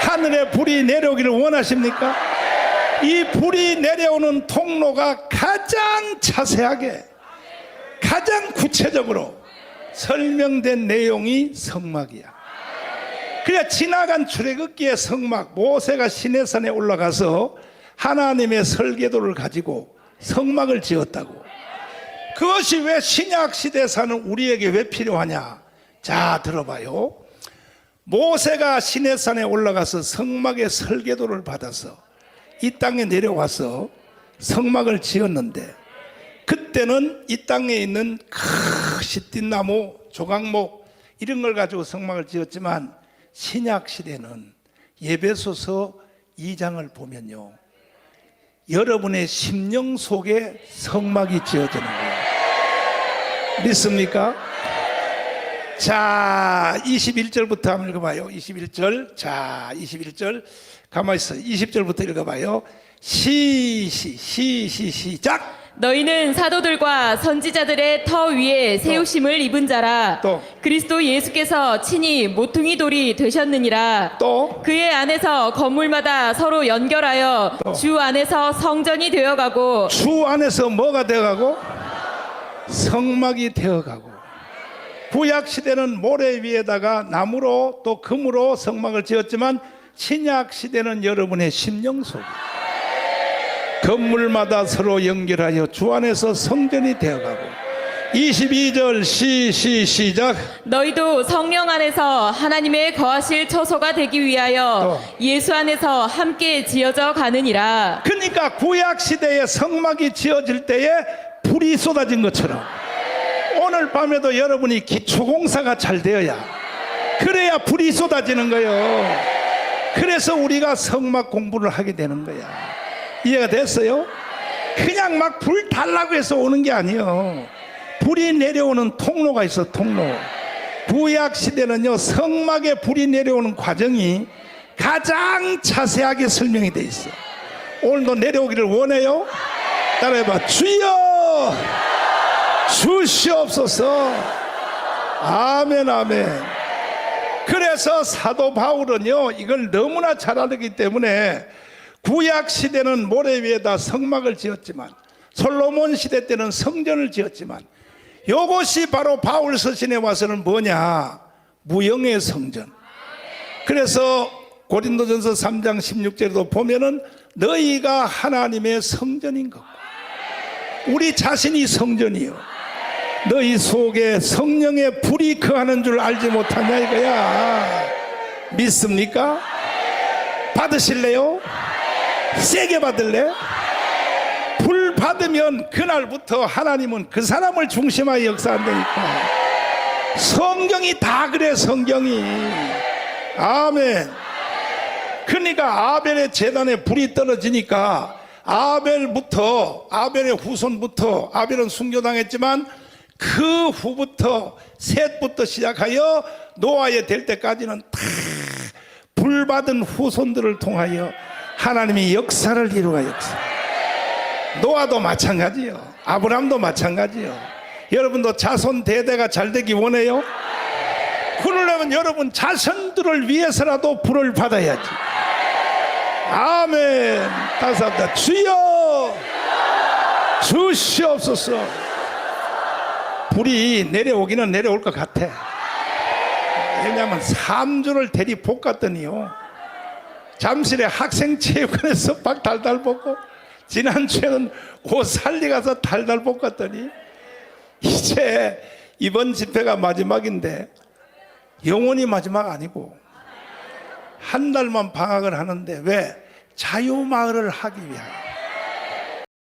하늘에 불이 내려오기를 원하십니까? 이 불이 내려오는 통로가 가장 자세하게 가장 구체적으로 설명된 내용이 성막이야. 그래 지나간 출애굽기의 성막 모세가 시내산에 올라가서 하나님의 설계도를 가지고 성막을 지었다고. 그것이 왜 신약 시대 사는 우리에게 왜 필요하냐? 자 들어봐요. 모세가 시내산에 올라가서 성막의 설계도를 받아서 이 땅에 내려와서 성막을 지었는데 그때는 이 땅에 있는 큰 시띠나무, 조각목 이런 걸 가지고 성막을 지었지만 신약 시대는 예배소서 2장을 보면요. 여러분의 심령 속에 성막이 지어지는 거예요. 믿습니까? 자, 21절부터 한번 읽어봐요. 21절. 자, 21절. 가만히 있어. 20절부터 읽어봐요. 시, 시, 시, 시, 시작. 너희는 사도들과 선지자들의 터 위에 세우심을 입은 자라. 또. 그리스도 예수께서 친히 모퉁이 돌이 되셨느니라. 또, 그의 안에서 건물마다 서로 연결하여 또. 주 안에서 성전이 되어가고 주 안에서 뭐가 되어가고? 성막이 되어가고. 구약 시대는 모래 위에다가 나무로 또 금으로 성막을 지었지만 신약 시대는 여러분의 심령 속에 건물마다 서로 연결하여 주 안에서 성전이 되어가고 22절 시, 시, 시작 너희도 성령 안에서 하나님의 거하실 처소가 되기 위하여 또. 예수 안에서 함께 지어져 가느니라. 그러니까 구약 시대에 성막이 지어질 때에 불이 쏟아진 것처럼 오늘 밤에도 여러분이 기초공사가 잘 되어야 그래야 불이 쏟아지는 거예요. 그래서 우리가 성막 공부를 하게 되는 거야. 이해가 됐어요? 그냥 막 불 달라고 해서 오는 게 아니에요. 불이 내려오는 통로가 있어, 통로. 구약 시대는요, 성막에 불이 내려오는 과정이 가장 자세하게 설명이 돼 있어. 오늘도 내려오기를 원해요? 따라해봐. 주여! 주시옵소서! 아멘, 아멘. 그래서 사도 바울은요, 이걸 너무나 잘 알기 때문에 구약 시대는 모래 위에다 성막을 지었지만 솔로몬 시대 때는 성전을 지었지만 이것이 바로 바울 서신에 와서는 뭐냐? 무형의 성전. 그래서 고린도전서 3장 16절에도 보면은 너희가 하나님의 성전인 것. 우리 자신이 성전이요. 너희 속에 성령의 불이 거하는 줄 알지 못하냐 이거야. 믿습니까? 받으실래요? 세게 받을래? 불 받으면 그날부터 하나님은 그 사람을 중심하여 역사한다니까. 성경이 다 그래, 성경이. 아멘. 그러니까 아벨의 재단에 불이 떨어지니까 아벨부터, 아벨의 후손부터, 아벨은 순교당했지만 그 후부터, 셋부터 시작하여 노아에 될 때까지는 다 불 받은 후손들을 통하여 하나님이 역사를 이루가 역사. 노아도 마찬가지요. 아브람도 마찬가지요. 여러분도 자손 대대가 잘 되기 원해요? 그러려면 여러분 자손들을 위해서라도 불을 받아야지. 아멘. 다시 합니다. 주여 주시옵소서. 불이 내려오기는 내려올 것 같아. 왜냐하면 3주를 대리 볶았더니요. 잠실에 학생체육관에서 막 달달 볶고 지난주에는 고살리 가서 달달 볶았더니 이제 이번 집회가 마지막인데 영원히 마지막 아니고 한 달만 방학을 하는데 왜 자유마을을 하기 위하여